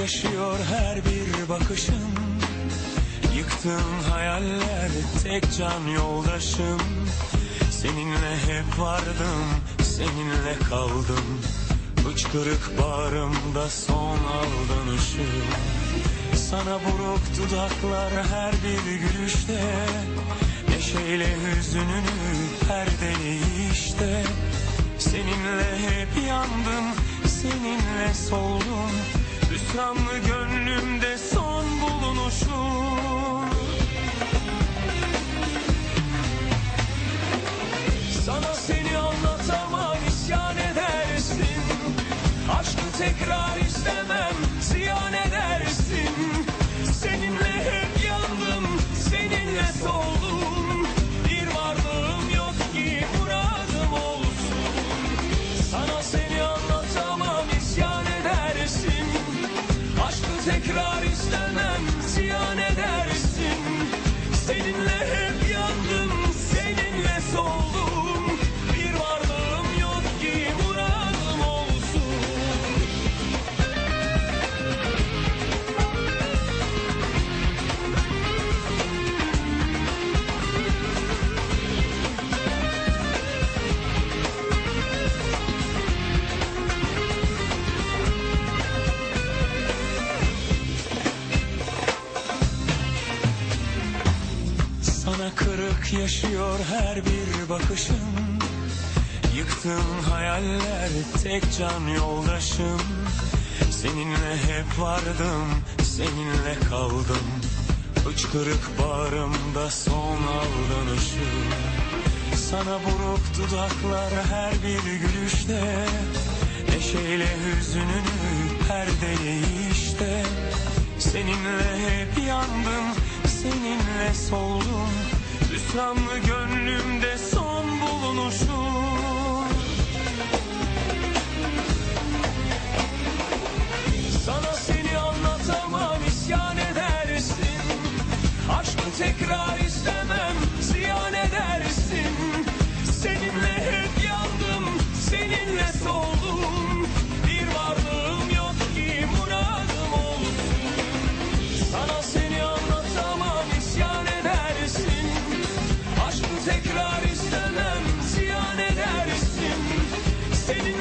yaşıyor her bir bakışın Yıktığın hayaller tek can yoldaşım. Seninle hep vardım, seninle kaldım. Hıçkırık bağrımda son aldanışım. Sana buruk dudaklar her bir gülüşte. Neşeyle hüzününü perdeleyişte Seninle hep yandım, seninle soldum Hüsranlı gönlümde son bulunuşum Sana seni anlatamam isyan edersin. Aşkı tekrar tekrar istemem ziyan edersin. Seninle hep Sana kırık yaşıyor her bir bakışın Yıktığın hayaller tek can yoldaşım. Seninle hep vardım, seninle kaldım. Hıçkırık bağrımda son aldanışım. Sana buruk dudaklar her bir gülüşte. Neşeyle hüzününü perdeleyişte Seninle hep yandım, seninle soldum Hüsranlı gönlümde son bulunuşum city.